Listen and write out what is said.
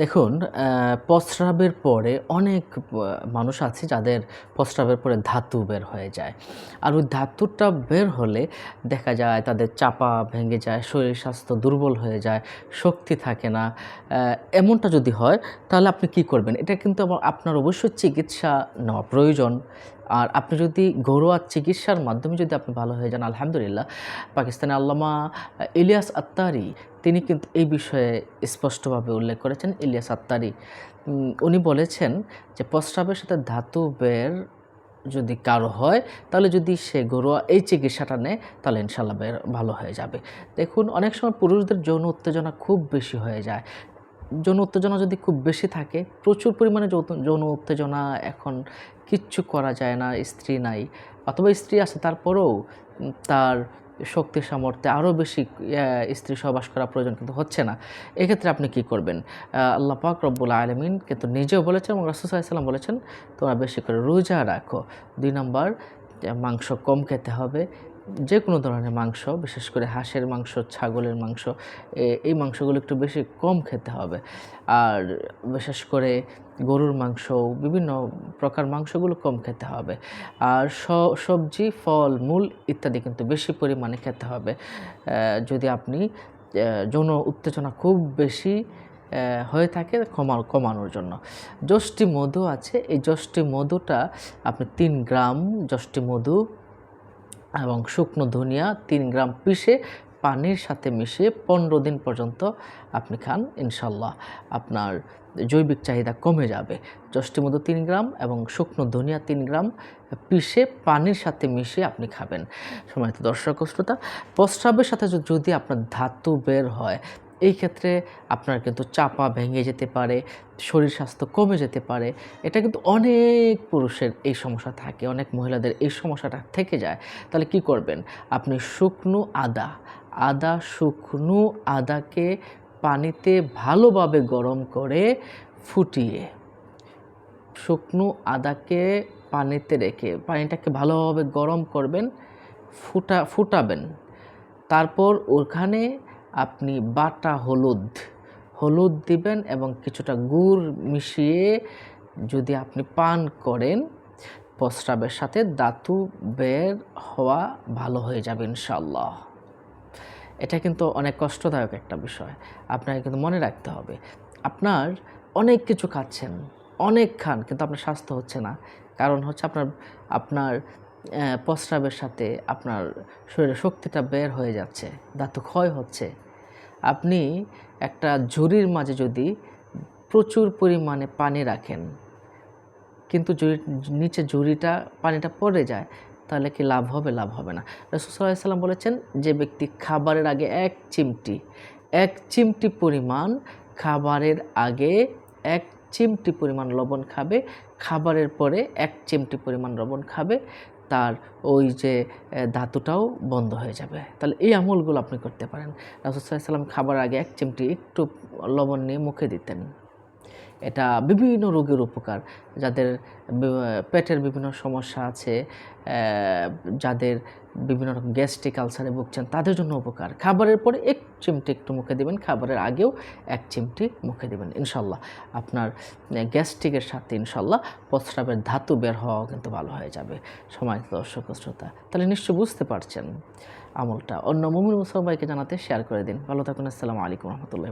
দেখুন প্রস্রাবের পরে অনেক মানুষ আছে যাদের প্রস্রাবের পরে ধাতু বের হয়ে যায়। আর ওই ধাতুটা বের হলে দেখা যায় তাদের চাপা ভেঙে যায়, শরীর স্বাস্থ্য দুর্বল হয়ে যায়, শক্তি থাকে না। এমনটা যদি হয়, তাহলে আপনি কি করবেন? এটা কিন্তু আপনার অবশ্যই চিকিৎসা নেওয়া প্রয়োজন। আর আপনি যদি ঘরোয়া চিকিৎসার মাধ্যমে যদি আপনি ভালো হয়ে যান, আলহামদুলিল্লাহ। পাকিস্তানের আল্লামা ইলিয়াস আত্তারি, তিনি কিন্তু এই বিষয়ে স্পষ্টভাবে উল্লেখ করেছেন, ইলিয়াস আত্তারি। উনি বলেছেন যে প্রস্রাবের সাথে ধাতু বের যদি কারও হয়, তাহলে যদি সে ঘরোয়া এই চিকিৎসাটা নেয়, তাহলে ইনশাল্লাহ ভালো হয়ে যাবে। দেখুন, অনেক সময় পুরুষদের যৌন উত্তেজনা খুব বেশি হয়ে যায়। যৌন উত্তেজনা যদি খুব বেশি থাকে, প্রচুর পরিমাণে যৌন- উত্তেজনা এখন কিচ্ছু করা যায় না, স্ত্রী নাই। অথবা স্ত্রী আছে, তারপরেও তার শক্তি সামর্থ্যে আরও বেশি স্ত্রী সহবাস করা প্রয়োজন কিন্তু হচ্ছে না। এক্ষেত্রে আপনি কি করবেন? আল্লাহ পাক রব্বুল আলমিন কিন্তু নিজেও বলেছেন এবং রাসুসাল্লাম বলেছেন, তোমরা বেশি করে রোজা রাখো। দুই নম্বর মাংস কম খেতে হবে যে কোনো ধরনের মাংস, বিশেষ করে হাঁসের মাংস, ছাগলের মাংস এই মাংসগুলো একটু বেশি কম খেতে হবে। আর বিশেষ করে গরুর মাংস, বিভিন্ন প্রকার মাংসগুলো কম খেতে হবে। আর সবজি, ফল, মূল ইত্যাদি কিন্তু বেশি পরিমাণে খেতে হবে। যদি আপনি যৌন উত্তেজনা খুব বেশি হয়ে থাকে কমা, কমানোর জন্য। যষ্টি মধু আছে, এই যষ্টি মধুটা আপনি তিন গ্রাম যষ্টি মধু এবং শুকনো ধনিয়া তিন গ্রাম পিষে পানির সাথে মিশিয়ে পনেরো দিন পর্যন্ত আপনি খান ইনশাল্লাহ আপনার জৈবিক চাহিদা কমে যাবে। মধু তিন গ্রাম এবং শুকনো ধনিয়া তিন গ্রাম পিষে পানির সাথে মিশিয়ে আপনি খাবেন। সময়ত দর্শক, শ্রোতা, প্রস্রাবের সাথে যদি আপনার ধাতু বের হয় এই ক্ষেত্রে আপনার কিন্তু চাপা ভেঙে যেতে পারে, শরীর স্বাস্থ্য কমে যেতে পারে। এটা কিন্তু অনেক পুরুষের এই সমস্যা থাকে, অনেক মহিলাদের এই সমস্যাটা থেকে যায়। তাহলে কি করবেন? আপনি শুকনো আদা আদা শুকনো আদাকে পানিতে ভালোভাবে গরম করে ফুটিয়ে, শুকনো আদাকে পানিতে রেখে, পানিটাকে ভালোভাবে গরম করবেন, ফুটা, ফুটাবেন। তারপর ওখানে আপনি বাটা হলুদ হলুদ দিবেন এবং কিছুটা গুড় মিশিয়ে যদি আপনি পান করেন, প্রস্রাবের সাথে দাতু বের হওয়া ভালো হয়ে যাবে ইনশাল্লাহ এটা কিন্তু অনেক কষ্টদায়ক একটা বিষয়। আপনাকে কিন্তু মনে রাখতে হবে, আপনার অনেক কিছু খাচ্ছেন, অনেক খান, কিন্তু আপনার স্বাস্থ্য হচ্ছে না। কারণ হচ্ছে আপনার আপনার প্রস্রাবের সাথে আপনার শরীরের শক্তিটা বের হয়ে যাচ্ছে, ধাতু ক্ষয় হচ্ছে। আপনি একটা ঝুড়ির মাঝে যদি প্রচুর পরিমাণে পানি রাখেন, কিন্তু নিচে ঝুড়িটা পানিটা পড়ে যায়, তাহলে কি লাভ হবে? লাভ হবে না। রসুল্লাহ সাল্লাম বলেছেন যে ব্যক্তি খাবারের আগে এক চিমটি এক চিমটি পরিমাণ খাবারের আগে এক চিমটি পরিমাণ লবণ খাবে, খাবারের পরে এক চিমটি পরিমাণ লবণ খাবে তার ওই যে ধাতুটাও বন্ধ হয়ে যাবে। তাহলে এই আমলগুলো আপনি করতে পারেন। রাসুসাল্লাম সাল্লাম খাবার আগে এক চিমটি একটু লবণ নিয়ে মুখে দিতেন। এটা বিভিন্ন রোগের উপকার। যাদের পেটের বিভিন্ন সমস্যা আছে যাদের বিভিন্ন রকম গ্যাস্ট্রিক আলসারে ভুগছেন, তাদের জন্য উপকার। খাবারের পরে এক চিমটি একটু মুখে দেবেন, খাবারের আগেও এক চিমটি মুখে দেবেন, ইনশাল্লাহ। আপনার গ্যাস্ট্রিকের সাথে ইনশাল্লাহ প্রস্রাবের ধাতু বের হওয়াও কিন্তু ভালো হয়ে যাবে। সময় দর্শক শ্রোতা, তাহলে নিশ্চয় বুঝতে পারছেন আমলটা। অন্য মুমিন মুসলমানকে জানাতে শেয়ার করে দিন। ভালো থাকুন, আসসালামু আলাইকুম রহমতুল্লাহ